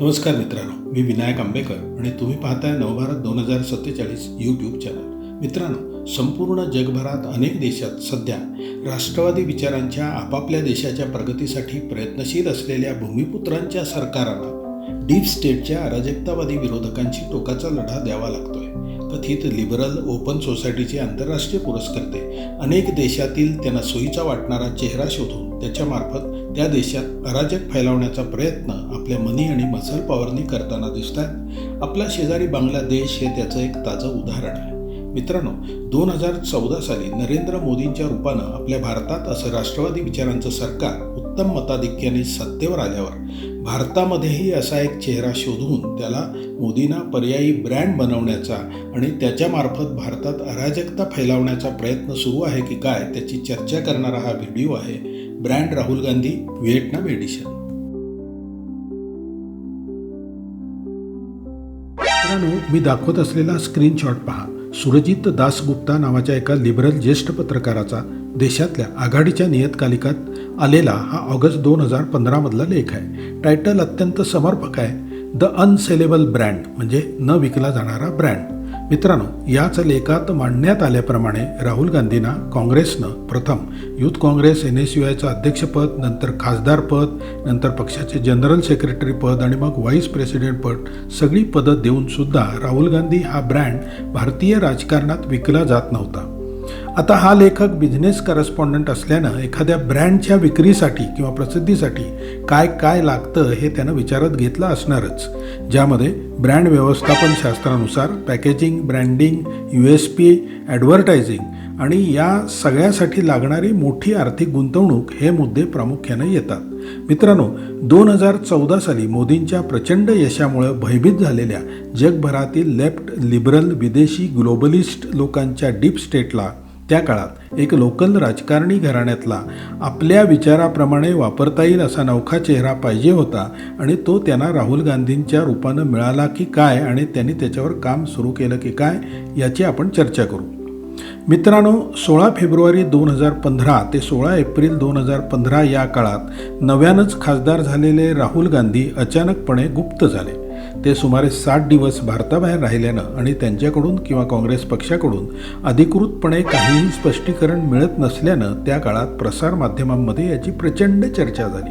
नमस्कार मित्रांनो मी विनायक आंबेकर आणि तुम्ही पाहताय नवभारत दोन हजार सत्तेचाळीस यूट्यूब चॅनल मित्रांनो संपूर्ण जगभरात अनेक देशात सध्या राष्ट्रवादी विचारांच्या आपापल्या देशाच्या प्रगतीसाठी प्रयत्नशील असलेल्या भूमिपुत्रांच्या सरकारांना डीप स्टेटच्या अराजकतावादी विरोधकांशी टोकाचा लढा द्यावा लागतोय. कथित लिबरल ओपन सोसायटीचे आंतरराष्ट्रीय पुरस्कर्ते. अनेक देशातील त्यांना सोयीचा वाटणारा चेहरा शोधून त्याच्यामार्फत त्या देशात अराजक फैलावण्याचा प्रयत्न आपल्या मनी आणि मसल पॉवरने करताना दिसत आहेत आपला शेजारी बांगलादेश हे त्याचं एक ताजं उदाहरण आहे. मित्रांनो दोन हजार चौदा साली नरेंद्र मोदींच्या रूपानं आपल्या भारतात असं राष्ट्रवादी विचारांचं सरकार उत्तम मताधिक्याने सत्तेवर आल्यावर भारतामध्येही असा एक चेहरा शोधून त्याला मोदींना पर्यायी ब्रँड बनवण्याचा आणि त्याच्यामार्फत भारतात अराजकता फैलावण्याचा प्रयत्न सुरू आहे की काय त्याची चर्चा करणारा हा व्हिडिओ आहे brand Rahul Gandhi Vietnam edition. मित्रांनो मी दाखवत असलेला स्क्रीनशॉट पहा. सुरजित दासगुप्ता नावाच्या एका लिबरल ज्येष्ठ पत्रकाराचा देशातल्या आघाडीच्या नियतकालिकात आलेला हा ऑगस्ट दोन हजार पंधरामधला लेख आहे. टायटल अत्यंत समर्पक आहे. द अनसेलेबल ब्रँड म्हणजे न विकला जाणारा ब्रँड मित्रांनो याच लेखात मांडण्यात आल्याप्रमाणे राहुल गांधींना काँग्रेसनं प्रथम youth Congress N S U आयचं अध्यक्षपद नंतर खासदारपद नंतर पक्षाचे जनरल सेक्रेटरी पद आणि मग व्हाईस प्रेसिडेंट पद सगळी पदं देऊन सुद्धा राहुल गांधी हा ब्रँड भारतीय राजकारणात विकला जात नव्हता. आता हा लेखक बिझनेस करस्पॉन्डंट असल्यानं एखाद्या ब्रँडच्या विक्रीसाठी किंवा प्रसिद्धीसाठी काय काय लागतं हे त्यानं विचारात घेतलं असणारच. ज्यामध्ये ब्रँड व्यवस्थापन शास्त्रानुसार packaging branding U S P advertising आणि या सगळ्यासाठी लागणारी मोठी आर्थिक गुंतवणूक हे मुद्दे प्रामुख्याने येतात. मित्रांनो दोन हजार चौदा साली मोदींच्या प्रचंड यशामुळे भयभीत झालेल्या जगभरातील लेफ्ट लिबरल विदेशी ग्लोबलिस्ट लोकांच्या डीप स्टेटला त्या काळात एक लोकल राजकारणी घराण्यातला आपल्या विचाराप्रमाणे वापरता येईल असा नौखा चेहरा पाहिजे होता आणि तो त्यांना राहुल गांधींच्या रूपानं मिळाला की काय आणि त्यांनी त्याच्यावर काम सुरू केलं की काय याची आपण चर्चा करू. मित्रांनो सोळा फेब्रुवारी दोन हजार पंधरा ते सोळा एप्रिल दोन हजार पंधरा या काळात नव्यानंच खासदार झालेले राहुल गांधी अचानकपणे गुप्त झाले. ते सुमारे साठ दिवस भारताबाहेर राहिल्यानं आणि त्यांच्याकडून किंवा काँग्रेस पक्षाकडून अधिकृतपणे काहीही स्पष्टीकरण मिळत नसल्यानं त्या काळात प्रसारमाध्यमांमध्ये याची प्रचंड चर्चा झाली.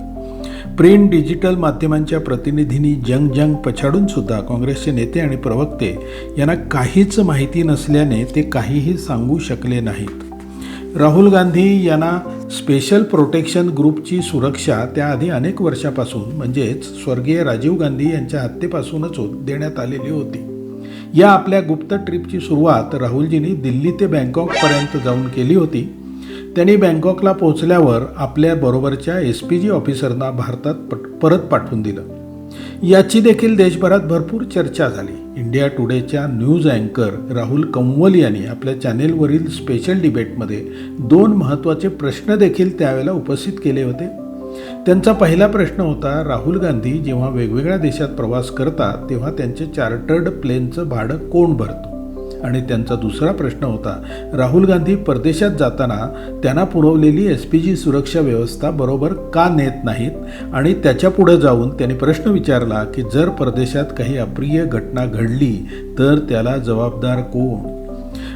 प्रिंट डिजिटल माध्यमांच्या प्रतिनिधींनी जंग जंग पछाडूनसुद्धा काँग्रेसचे नेते आणि प्रवक्ते यांना काहीच माहिती नसल्याने ते काहीही सांगू शकले नाहीत. राहुल गांधी यांना स्पेशल प्रोटेक्शन ग्रुपची सुरक्षा त्याआधी अनेक वर्षापासून म्हणजेच स्वर्गीय राजीव गांधी यांच्या हत्येपासूनच देण्यात आलेली होती. या आपल्या गुप्त ट्रिपची सुरुवात राहुलजींनी दिल्ली ते बँकॉकपर्यंत जाऊन केली होती. त्यांनी बँकॉकला पोहोचल्यावर आपल्या बरोबरच्या एस पी जी ऑफिसरना भारतात पट परत पाठवून दिलं. याची देखील देशभरात भरपूर चर्चा झाली. इंडिया टुडेच्या न्यूज अँकर राहुल कंवल यांनी आपल्या चॅनेलवरील स्पेशल डिबेटमध्ये दोन महत्त्वाचे प्रश्न देखील त्यावेळेला उपस्थित केले होते. त्यांचा पहिला प्रश्न होता राहुल गांधी जेव्हा वेगवेगळ्या देशात प्रवास करतात तेव्हा त्यांचे चार्टर्ड प्लेनचं भाडं कोण भरतो? आणि त्यांचा दुसरा प्रश्न होता राहुल गांधी परदेशात जाताना त्यांना पुरवलेली एस पी जी सुरक्षा व्यवस्था बरोबर का नेत नाहीत? आणि त्याच्या पुढं जाऊन त्यांनी प्रश्न विचारला की जर परदेशात काही अप्रिय घटना घडली तर त्याला जबाबदार कोण?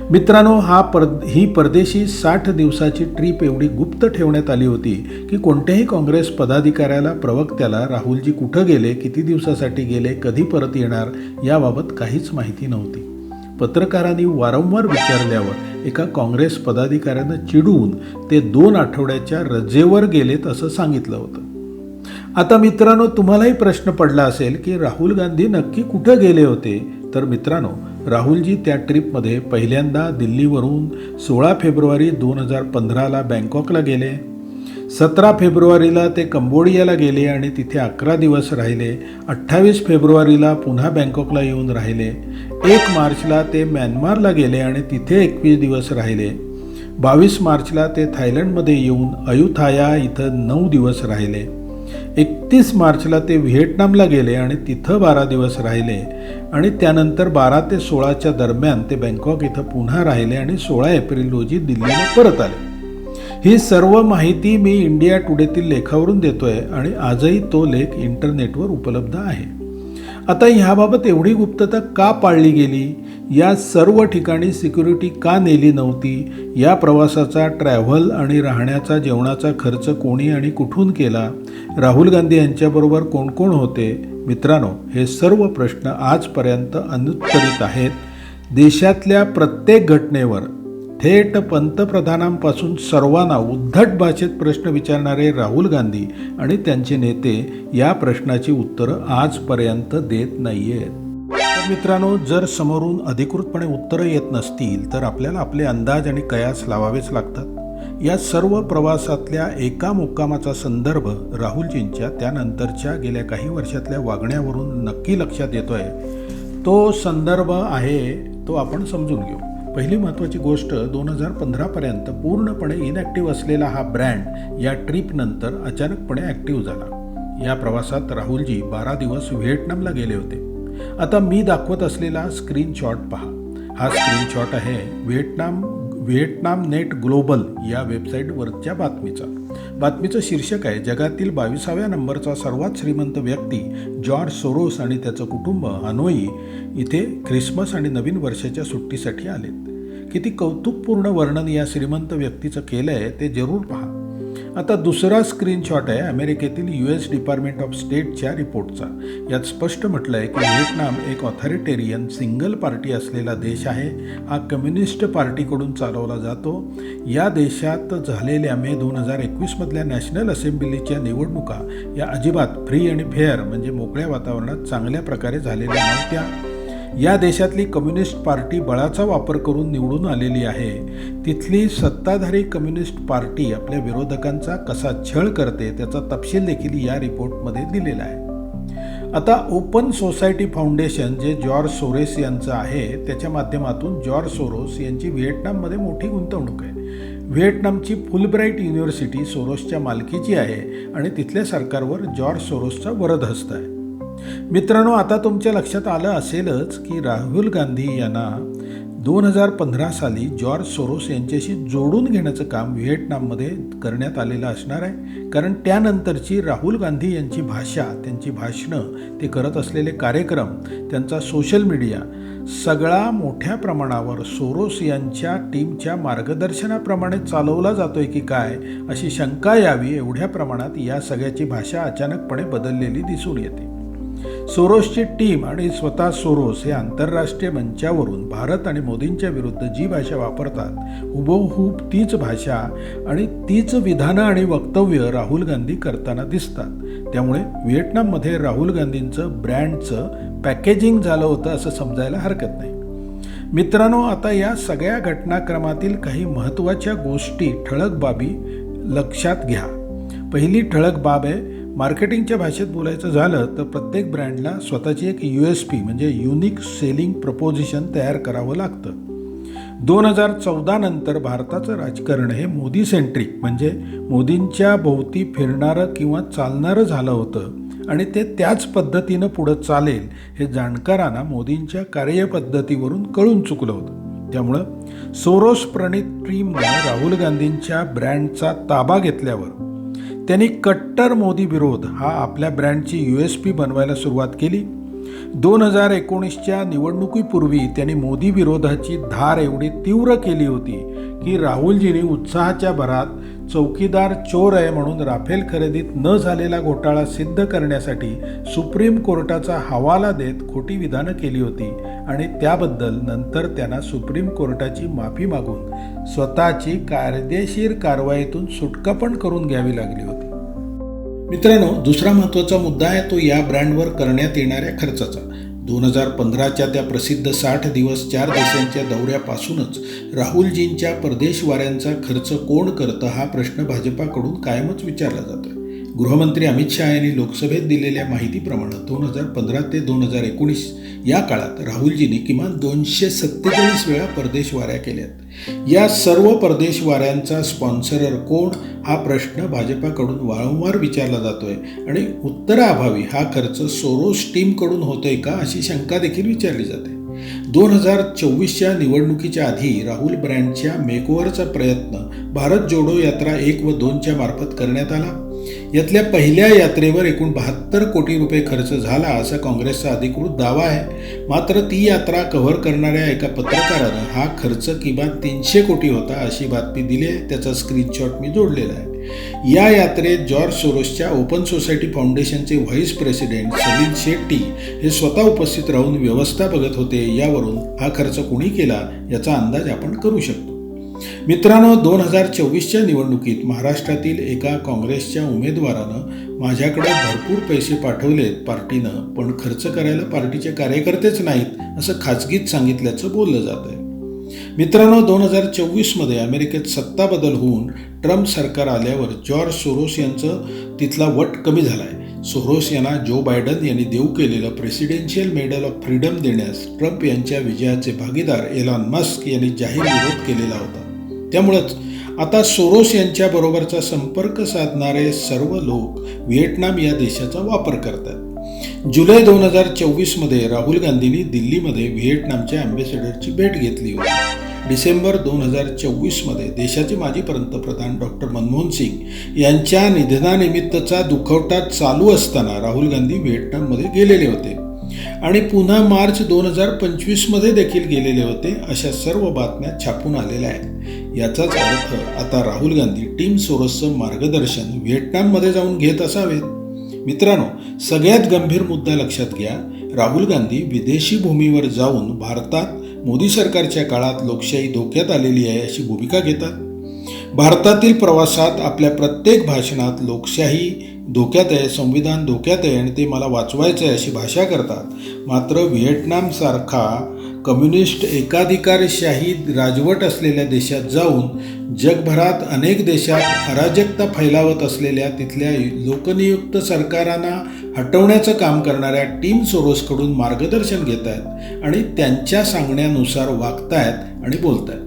मित्रांनो हा पर ही परदेशी साठ दिवसाची ट्रीप एवढी गुप्त ठेवण्यात आली होती की कोणत्याही काँग्रेस पदाधिकाऱ्याला प्रवक्त्याला राहुलजी कुठं गेले किती दिवसासाठी गेले कधी परत येणार याबाबत काहीच माहिती नव्हती. पत्रकारांनी वारंवार विचारल्यावर एका काँग्रेस पदाधिकाऱ्यानं चिडून ते दोन आठवड्याच्या रजेवर गेलेत असं सांगितलं होतं. आता मित्रांनो तुम्हालाही प्रश्न पडला असेल की राहुल गांधी नक्की कुठं गेले होते? तर मित्रांनो राहुलजी त्या ट्रिपमध्ये पहिल्यांदा दिल्लीवरून सोळा फेब्रुवारी दोन हजार पंधराला बँकॉकला गेले. सतरा फेब्रुवारीला ते कंबोडियाला गेले आणि तिथे अकरा दिवस राहिले. अठ्ठावीस फेब्रुवारीला पुन्हा बँकॉकला येऊन राहिले. एक मार्चला ते म्यानमारला गेले आणि तिथे एकवीस दिवस राहिले. बावीस मार्चला ते थायलंडमध्ये येऊन अयुथाया इथं नऊ दिवस राहिले. एकतीस मार्चला ते व्हिएटनामला गेले आणि तिथं बारा दिवस राहिले. आणि त्यानंतर बारा ते सोळाच्या दरम्यान ते बँकॉक इथं पुन्हा राहिले आणि सोळा एप्रिल रोजी दिल्लीला परत आले. ही सर्व माहिती मी इंडिया टुडेतील लेखावरून देतोय आणि आजही तो लेख इंटरनेटवर उपलब्ध आहे. आता ह्याबाबत एवढी गुप्तता का पाळली गेली? या सर्व ठिकाणी सिक्युरिटी का नेली नव्हती? या प्रवासाचा ट्रॅव्हल आणि राहण्याचा जेवणाचा खर्च कोणी आणि कुठून केला? राहुल गांधी यांच्याबरोबर कोण कोण होते? मित्रांनो हे सर्व प्रश्न आजपर्यंत अनुत्तरित आहेत. देशातल्या प्रत्येक घटनेवर थेट पंतप्रधानांपासून सर्वांना उद्धट भाषेत प्रश्न विचारणारे राहुल गांधी आणि त्यांचे नेते या प्रश्नाची उत्तरं आजपर्यंत देत नाही आहेत मित्रांनो जर समोरून अधिकृतपणे उत्तरं येत नसतील तर आपल्याला आपले अंदाज आणि कयास लावावेच लागतात. या सर्व प्रवासातल्या एका मुक्कामाचा संदर्भ राहुलजींच्या त्यानंतरच्या गेल्या काही वर्षातल्या वागण्यावरून नक्की लक्षात येतोय. तो संदर्भ आहे तो आपण समजून घेऊ. पहिली महत्त्वाची गोष्ट दोन हजार पंधरापर्यंत पूर्णपणे इनॅक्टिव्ह असलेला हा ब्रँड या ट्रिपनंतर अचानकपणे ॲक्टिव्ह झाला. या प्रवासात राहुलजी बारा दिवस व्हिएटनामला गेले होते. आता मी दाखवत असलेला स्क्रीनशॉट पहा. हा स्क्रीनशॉट आहे व्हिएटनाम व्हिएटनाम नेट ग्लोबल या वेबसाईटवरच्या बातमीचा. बातमीचं शीर्षक आहे जगातील बावीसाव्या नंबरचा सर्वात श्रीमंत व्यक्ती जॉर्ज सोरोस आणि त्याचं कुटुंब हनोई इथे ख्रिसमस आणि नवीन वर्षाच्या सुट्टीसाठी आलेत. किती कौतुकपूर्ण वर्णन या श्रीमंत व्यक्तीचं केलं आहे ते जरूर पहा. आता दुसरा स्क्रीनशॉट आहे अमेरिकेतील यू एस डिपार्टमेंट ऑफ स्टेटच्या रिपोर्टचा. यात स्पष्ट म्हटलं आहे की व्हिएटनाम एक ऑथॉरिटेरियन सिंगल पार्टी असलेला देश आहे. हा कम्युनिस्ट पार्टीकडून चालवला जातो. या देशात झालेल्या मे दोन हजार एकवीसमधल्या नॅशनल असेंब्लीच्या निवडणुका या अजिबात फ्री आणि फेअर म्हणजे मोकळ्या वातावरणात चांगल्या प्रकारे झालेल्या नव्हत्या. या देशातली कम्युनिस्ट पार्टी बळाचा वापर करून निवडून आलेली आहे. तिथली सत्ताधारी कम्युनिस्ट पार्टी आपल्या विरोधकांचा कसा छळ करते त्याचा तपशील देखील या रिपोर्टमध्ये दिलेला आहे. आता ओपन सोसायटी फाउंडेशन जे जॉर्ज सोरेस यांचं आहे त्याच्या माध्यमातून जॉर्ज सोरोस यांची व्हिएटनाममध्ये मोठी गुंतवणूक आहे. व्हिएटनामची फुलब्राईट युनिव्हर्सिटी सोरोसच्या मालकीची आहे आणि तिथल्या सरकारवर जॉर्ज सोरोसचा वरदहस्त आहे. मित्रांनो आता तुमच्या लक्षात आलं असेलच की राहुल गांधी यांना दोन हजार पंधरा साली जॉर्ज सोरोस यांच्याशी जोडून घेण्याचं काम व्हिएटनाममध्ये करण्यात आलेलं असणार आहे. कारण त्यानंतरची राहुल गांधी यांची भाषा त्यांची भाषणं ते करत असलेले कार्यक्रम त्यांचा सोशल मीडिया सगळा मोठ्या प्रमाणावर सोरोस यांच्या टीमच्या मार्गदर्शनाप्रमाणे चालवला जातोय की काय अशी शंका यावी एवढ्या प्रमाणात या सगळ्याची भाषा अचानकपणे बदललेली दिसून येते. सोरोसची टीम आणि स्वतः सोरोस हे आंतरराष्ट्रीय मंचावरून भारत आणि मोदींच्या विरुद्ध जी भाषा वापरतात हुबोहूब तीच भाषा आणि तीच विधानं आणि वक्तव्य राहुल गांधी करताना दिसतात. त्यामुळे व्हिएटनाममध्ये राहुल गांधींचं ब्रँडचं पॅकेजिंग झालं होतं असं समजायला हरकत नाही. मित्रांनो आता या सगळ्या घटनाक्रमातील काही महत्त्वाच्या गोष्टी ठळक बाबी लक्षात घ्या. पहिली ठळक बाब आहे मार्केटिंगच्या भाषेत बोलायचं झालं तर प्रत्येक ब्रँडला स्वतःची एक यू एस पी म्हणजे युनिक सेलिंग प्रपोजिशन तयार करावं लागतं. दोन हजार चौदा नंतर भारताचं राजकारण हे मोदी सेंट्रिक म्हणजे मोदींच्या भोवती फिरणारं किंवा चालणारं झालं होतं. आणि ते त्याच पद्धतीनं पुढं चालेल हे जाणकारांना मोदींच्या कार्यपद्धतीवरून कळून चुकलं होतं. त्यामुळं सोरोस प्रणित टीमनं राहुल गांधींच्या ब्रँडचा ताबा घेतल्यावर त्यांनी कट्टर मोदी विरोध हा आपल्या ब्रँडची यू एस पी बनवायला सुरुवात केली. दोन हजार एकोणीसच्या निवडणुकीपूर्वी त्यांनी मोदी विरोधाची धार एवढी तीव्र केली होती की राहुलजींनी उत्साहाच्या भरात चौकीदार चोर आहे म्हणून राफेल खरेदीत न झालेला घोटाळा सिद्ध करण्यासाठी सुप्रीम कोर्टाचा हवाला देत खोटी विधानं केली होती आणि त्याबद्दल नंतर त्यांना सुप्रीम कोर्टाची माफी मागून स्वतःची कायदेशीर कारवाईतून सुटका पण करून घ्यावी लागली होती. मित्रांनो दुसरा महत्त्वाचा मुद्दा आहे तो या ब्रँडवर करण्यात येणाऱ्या खर्चाचा. दोन हजार पंधराच्या त्या प्रसिद्ध साठ दिवस चार देशांच्या दौऱ्यापासूनच राहुलजींच्या परदेशवाऱ्यांचा खर्च कोण करतं हा प्रश्न भाजपाकडून कायमच विचारला जातोय. गृहमंत्री अमित शहा यांनी लोकसभेत दिलेल्या माहितीप्रमाणे दोन हजार पंधरा ते दोन हजार एकोणीस या काळात राहुलजींनी किमान दोनशे सत्तेचाळीस वेळा परदेशवाऱ्या केल्यात. या सर्व परदेशवाऱ्यांचा स्पॉन्सरर कोण हा प्रश्न भाजपाकडून वारंवार विचारला जातोय आणि उत्तराअभावी हा खर्च सोरोस टीमकडून होतोय का अशी शंका देखील विचारली जाते. दोन हजार चोवीसच्या निवडणुकीच्या आधी राहुल ब्रँडच्या मेकओव्हरचा प्रयत्न भारत जोडो यात्रा एक व दोनच्या मार्फत करण्यात आला. यातल्या पहिल्या यात्रेवर एकूण बहात्तर कोटी रुपये खर्च झाला असा काँग्रेसचा अधिकृत दावा आहे. मात्र ती यात्रा कव्हर करणाऱ्या एका पत्रकारानं हा खर्च किमान तीनशे कोटी होता अशी बातमी दिली आहे. त्याचा स्क्रीनशॉट मी जोडलेला आहे. या यात्रेत जॉर्ज सोरोसच्या ओपन सोसायटी फाउंडेशनचे व्हाईस प्रेसिडेंट सलील शेट्टी हे स्वतः उपस्थित राहून व्यवस्था बघत होते. यावरून हा खर्च कोणी केला याचा अंदाज आपण करू शकतो. मित्रांनो दोन हजार चोवीसच्या निवडणुकीत महाराष्ट्रातील एका काँग्रेसच्या उमेदवारानं माझ्याकडे भरपूर पैसे पाठवलेत. पार्टीनं पण खर्च करायला पार्टीचे कार्यकर्तेच नाहीत असं खाजगीत सांगितल्याचं बोललं जात आहे मित्रांनो दोन हजार चोवीसमध्ये अमेरिकेत सत्ता बदल होऊन ट्रम्प सरकार आल्यावर जॉर्ज सोरोस यांचं तिथला वट कमी झाला आहे सोरोस यांना जो बायडन यांनी देऊ केलेलं प्रेसिडेन्शियल मेडल ऑफ फ्रीडम देण्यास ट्रम्प यांच्या विजयाचे भागीदार एलॉन मस्क यांनी जाहीर विरोध केलेला होता. त्यामुळंच आता सोरोस यांच्याबरोबरचा संपर्क साधणारे सर्व लोक व्हिएटनाम या देशाचा वापर करतात. जुलै दोन हजार चोवीसमध्ये राहुल गांधींनी दिल्लीमध्ये व्हिएटनामच्या अँबेसेडरची भेट घेतली होती. डिसेंबर दोन हजार चोवीसमध्ये देशाचे माजी पंतप्रधान डॉक्टर मनमोहन सिंग यांच्या निधनानिमित्तचा दुखवटा चालू असताना राहुल गांधी व्हिएटनाममध्ये गेलेले होते. आणि पुन्हा मार्च दोन हजार पंचवीसमध्ये देखील गेलेले होते अशा सर्व बातम्या छापून आलेल्या आहेत. याचाच अर्थ आता राहुल गांधी टीम सोरसचं मार्गदर्शन व्हिएटनाममध्ये जाऊन घेत असावेत. मित्रांनो सगळ्यात गंभीर मुद्दा लक्षात घ्या. राहुल गांधी विदेशी भूमीवर जाऊन भारतात मोदी सरकारच्या काळात लोकशाही धोक्यात आलेली आहे अशी भूमिका घेतात. भारतातील प्रवासात आपल्या प्रत्येक भाषणात लोकशाही धोक्यात आहे संविधान धोक्यात आहे आणि ते मला वाचवायचं आहे अशी भाषा करतात. मात्र व्हिएटनामसारखा कम्युनिस्ट एकाधिकारशाही राजवट असलेल्या देशात जाऊन जगभरात अनेक देशात अराजकता फैलावत असलेल्या तिथल्या लोकनियुक्त सरकारांना हटवण्याचं काम करणाऱ्या टीम सोरोसकडून मार्गदर्शन घेत आहेत आणि त्यांच्या सांगण्यानुसार वागतायत आणि बोलतायत.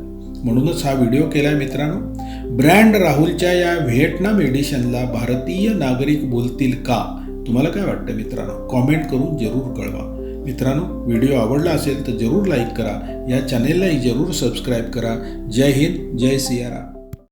म्हणूनच हा व्हिडिओ केला आहे मित्रांनो. ब्रँड राहुलच्या या व्हिएटनाम एडिशनला भारतीय नागरिक बोलतील का? तुम्हाला काय वाटतं मित्रांनो? कॉमेंट करून जरूर कळवा. मित्रांनो व्हिडिओ आवडला असेल तर जरूर लाईक करा. या चॅनेललाही जरूर सबस्क्राईब करा. जय हिंद जय सियाराम.